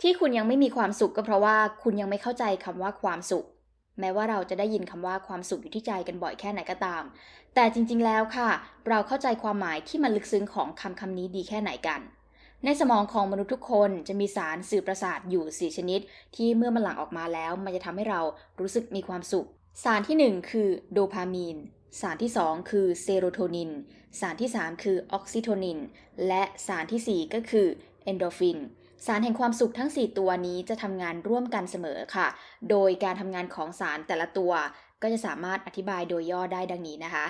ที่คุณยังไม่มีความสุขก็เพราะว่าคุณยังไม่เข้าใจคำว่าความสุข แม้ว่าเราจะได้ยินคำว่าความสุขอยู่ที่ใจกันบ่อยแค่ไหนก็ตาม แต่จริงๆแล้วค่ะ เราเข้าใจความหมายที่มันลึกซึ้งของคำคำนี้ดีแค่ไหนกัน ในสมองของมนุษย์ทุกคนจะมีสารสื่อประสาทอยู่ 4 ชนิด ที่เมื่อมันหลั่งออกมาแล้ว มันจะทำให้เรารู้สึกมีความสุข สารทีหนึ่1 คือโดพามีนสารที่ 2 คือเซโรโทนิน สารที่ 3 คือออกซิโทนิน และสารทีสี่4 ก็คือเอนโดฟิน สารแห่งความสุขทั้ง 4 ตัวนี้จะทำงานร่วมกันเสมอค่ะ โดยการทำงานของสารแต่ละตัว ก็จะสามารถอธิบายโดยย่อได้ดังนี้นะคะ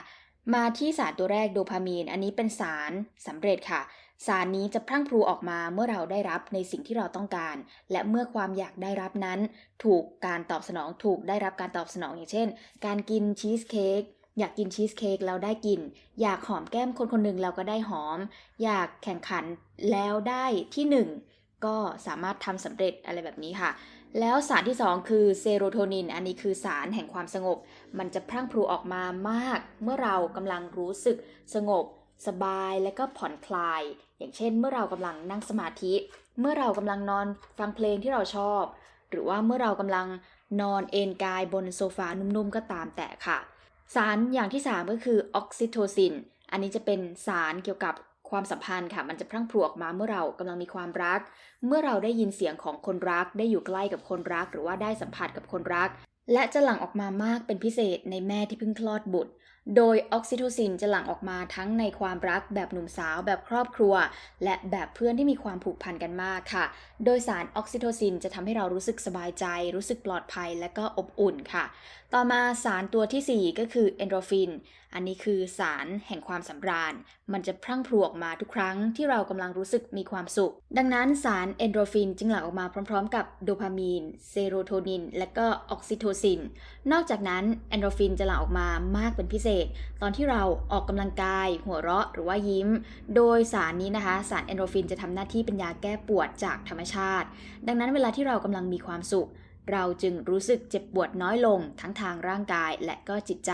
มาที่สารตัวแรกโดพามีน อันนี้เป็นสารสำเร็จค่ะ สารนี้จะพรั่งพรูออกมาเมื่อเราได้รับในสิ่งที่เราต้องการ และเมื่อความอยากได้รับนั้น ถูกการตอบสนองถูกได้รับการตอบสนองอย่างเช่น การกินชีสเค้กอยากกินชีสเค้กแล้วได้กิน อยากหอมแก้มคนคนหนึ่งเราก็ได้หอม อยากแข่งขันแล้วได้ที่หนึ่ง ก็สามารถทำสำเร็จอะไรแบบนี้ค่ะ แล้วสารที่ 2 คือเซโรโทนิน อันนี้คือสารแห่งความสงบ มันจะพรั่งพรูออกมามาก เมื่อเรากำลังรู้สึกสงบ สบายและก็ผ่อนคลาย อย่างเช่น เมื่อเรากำลังนั่งสมาธิ เมื่อเรากำลังนอนฟังเพลงที่เราชอบ หรือว่าเมื่อเรากำลังนอนเอนกายบนโซฟานุ่มๆก็ตามแต่ค่ะ สารอย่างที่ 3 ก็คือออกซิโทซิน อันนี้จะเป็นสารเกี่ยวกับ ความสัมพันธ์ค่ะ มันจะพรั่งพรูออกมาเมื่อเรากำลังมีความรัก เมื่อเราได้ยินเสียงของคนรัก ได้อยู่ใกล้กับคนรัก หรือว่าได้สัมผัสกับคนรัก และจะหลั่งออกมามากเป็นพิเศษในแม่ที่เพิ่งคลอดบุตรโดยออกซิโทซินจะหลั่งออกมาทั้งในความรักแบบหนุ่มสาวแบบครอบครัว และแบบเพื่อนที่มีความผูกพันกันมากค่ะ โดยสารออกซิโทซินจะทำให้เรารู้สึกสบายใจ รู้สึกปลอดภัยและก็อบอุ่นค่ะ ต่อมาสารตัวทีสี่4 ก็คือเอนโดรฟิน อันนี้คือสารแห่งความสำราญ มันจะพรั่งพรูออกมาทุกครั้งที่เรากำลังรู้สึกมีความสุข ดังนั้นสารเอนโดรฟินจึงหลั่งออกมาพร้อม ๆ กับโดพามีน เซโรโทนิน และก็ออกซิโทซิน นอกจากนั้นเอนโดรฟินจะหลั่งออกมามากเป็นพิเศษตอนที่เราออกกำลังกาย หัวเราะหรือว่ายิ้ม โดยสารนี้นะคะสารเอนโดรฟินจะทำหน้าที่เป็นยาแก้ปวดจากธรรมชาติ ดังนั้นเวลาที่เรากำลังมีความสุข เราจึงรู้สึกเจ็บปวดน้อยลงทั้งทางร่างกายและก็จิตใจ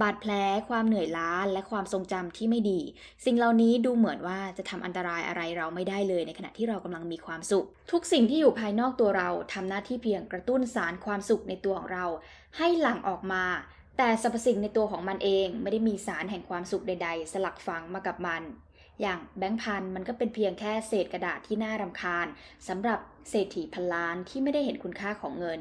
บาดแผลความเหนื่อยล้าและความทรงจำที่ไม่ดี สิ่งเหล่านี้ดูเหมือนว่าจะทำอันตรายอะไรเราไม่ได้เลยในขณะที่เรากำลังมีความสุข ทุกสิ่งที่อยู่ภายนอกตัวเราทำหน้าที่เพียงกระตุ้นสารความสุขในตัวของเรา ให้หลั่งออกมา แต่สรรพสิ่งในตัวของมันเองไม่ได้มีสารแห่งความสุขใด ๆ สลักฝังมากับมัน อย่างแบงค์พันมันก็เป็นเพียงแค่เศษกระดาษที่น่ารำคาญสำหรับเศรษฐีพันล้านที่ไม่ได้เห็นคุณค่าของเงิน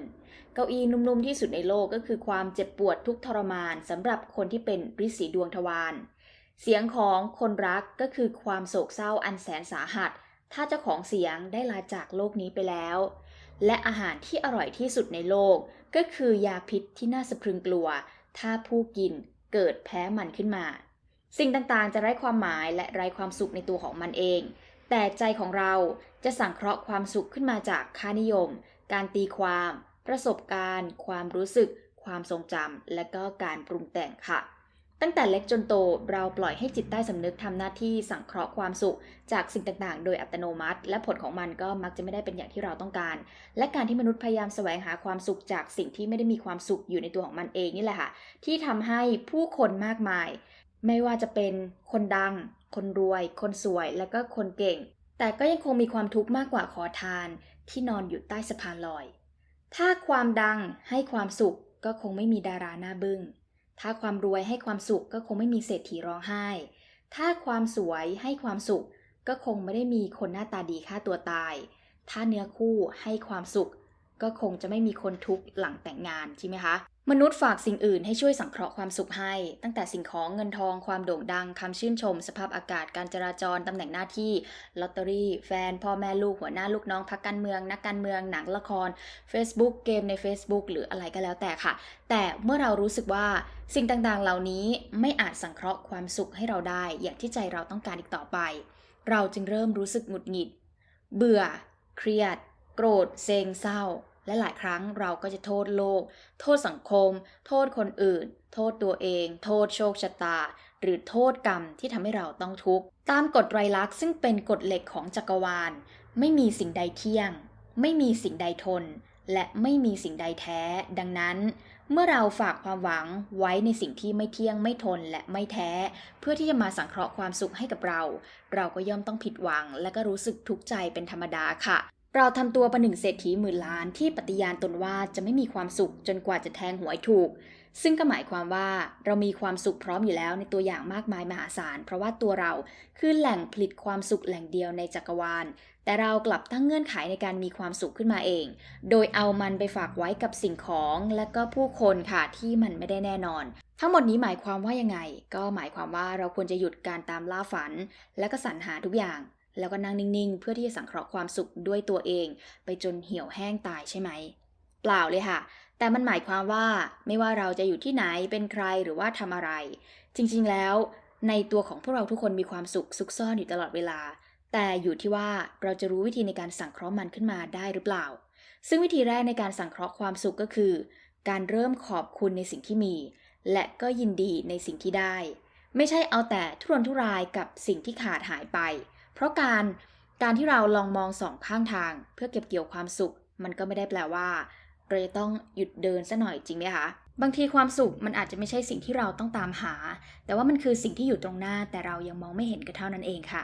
เก้าอี้นุ่มๆที่สุดในโลกก็คือความเจ็บปวดทุกทรมานสำหรับคนที่เป็นริษีดวงทวารเสียงของคนรักก็คือความโศกเศร้าอันแสนสาหัส ถ้าเจ้าของเสียงได้ลาจากโลกนี้ไปแล้ว และอาหารที่อร่อยที่สุดในโลก ก็คือยาพิษที่น่าสะพรึงกลัว ถ้าผู้กินเกิดแพ้มันขึ้นมา สิ่งต่างๆ จะไร้ความหมายและไร้ความสุขในตัวของมันเอง แต่ใจของเราจะสังเคราะห์ความสุขขึ้นมาจากค่านิยม การตีความ ประสบการณ์ ความรู้สึก ความทรงจำและก็การปรุงแต่งค่ะ ตั้งแต่เล็กจนโตเราปล่อยให้จิตใต้สำนึกทำหน้าที่สังเคราะห์ความสุข จากสิ่งต่างๆ โดยอัตโนมัติ และผลของมันก็มักจะไม่ได้เป็นอย่างที่เราต้องการ และการที่มนุษย์พยายามแสวงหาความสุขจากสิ่งที่ไม่ได้มีความสุขอยู่ในตัวของมันเองนี่แหละค่ะที่ทำให้ผู้คนมากมาย ไม่ว่าจะเป็นคนดัง คนรวย คนสวย และก็คนเก่ง แต่ก็ยังคงมีความทุกข์มากกว่าขอทาน ที่นอนอยู่ใต้สะพานลอย ถ้าความดังให้ความสุขก็คงไม่มีดาราหน้าบึง้ง ถ้าความรวยให้ความสุขก็คงไม่มีเศรษฐีร้องไห้ ถ้าความสวยให้ความสุข ก็คงไม่ได้มีคนหน้าตาดีฆ่าตัวตาย ถ้าเนื้อคู่ให้ความสุข ก็คงจะไม่มีคนทุกข์หลังแต่งงานใช่ไหมคะ มนุษย์ฝากสิ่งอื่นให้ช่วยสังเคราะห์ความสุขให้ ตั้งแต่สิ่งของเงินทองความโด่งดังคำชื่นชม สภาพอากาศการจราจรตำแหน่งหน้าที่ลอตเตอรี่ แฟน พ่อแม่ลูกหัวหน้าลูกน้องพักการเมือง นักการเมืองหนังละคร Facebook เกมใน Facebook หรืออะไรก็แล้วแต่ค่ะ แต่เมื่อเรารู้สึกว่าสิ่งต่างๆ เหล่านี้ไม่อาจสังเคราะห์ความสุขให้เราได้ อย่างที่ใจเราต้องการอีกต่อไป เราจึงเริ่มรู้สึกหงุดหงิด เบื่อ เครียด โกรธเซ็งเศร้า และหลายครั้งเราก็จะโทษโลก โทษสังคม โทษคนอื่น โทษตัวเอง โทษโชคชะตา หรือโทษกรรมที่ทำให้เราต้องทุกข์ตามกฎไตรลักษณ์ซึ่งเป็นกฎเหล็กของจักรวาล ไม่มีสิ่งใดเที่ยง ไม่มีสิ่งใดทน และไม่มีสิ่งใดแท้ ดังนั้นเมื่อเราฝากความหวังไว้ในสิ่งที่ไม่เที่ยงไม่ทนและไม่แท้ เพื่อที่จะมาสังเคราะห์ความสุขให้กับเรา เราก็ย่อมต้องผิดหวัง และก็รู้สึกทุกข์ใจเป็นธรรมดาค่ะ เราทำตัวประหนึ่งเศรษฐีหมื่นล้านที่ปฏิญาณตนว่าจะไม่มีความสุขจนกว่าจะแทงหวยถูก ซึ่งก็หมายความว่าเรามีความสุขพร้อมอยู่แล้วในตัวอย่างมากมายมหาศาล เพราะว่าตัวเราคือแหล่งผลิตความสุขแหล่งเดียวในจักรวาล แต่เรากลับตั้งเงื่อนไขในการมีความสุขขึ้นมาเอง โดยเอามันไปฝากไว้กับสิ่งของและก็ผู้คนค่ะที่มันไม่ได้แน่นอนทั้งหมดนี้หมายความว่ายังไง ก็หมายความว่าเราควรจะหยุดการตามล่าฝัน และก็สรรหาทุกอย่าง แล้วก็นั่งนิ่งๆ เพื่อที่จะสังเคราะห์ความสุขด้วยตัวเอง ไปจนเหี่ยวแห้งตายใช่ไหม เปล่าเลยค่ะ แต่มันหมายความว่าไม่ว่าเราจะอยู่ที่ไหนเป็นใครหรือว่าทำอะไร จริงๆแล้ว ในตัวของพวกเราทุกคนมีความสุขซุกซ่อนอยู่ตลอดเวลา แต่อยู่ที่ว่าเราจะรู้วิธีในการสังเคราะห์มันขึ้นมาได้หรือเปล่า ซึ่งวิธีแรกในการสังเคราะห์ความสุขก็คือ การเริ่มขอบคุณในสิ่งที่มี และก็ยินดีในสิ่งที่ได้ ไม่ใช่เอาแต่ทุรนทุรายกับสิ่งที่ขาดหายไป เพราะการการที่เราลองมองสองข้างทาง เพื่อเก็บเกี่ยวความสุข มันก็ไม่ได้แปลว่าเราจะต้องหยุดเดินซะหน่อยจริงไหมคะบางทีความสุขมันอาจจะไม่ใช่สิ่งที่เราต้องตามหา แต่ว่ามันคือสิ่งที่อยู่ตรงหน้าแต่เรายังมองไม่เห็นก็เท่านั้นเองค่ะ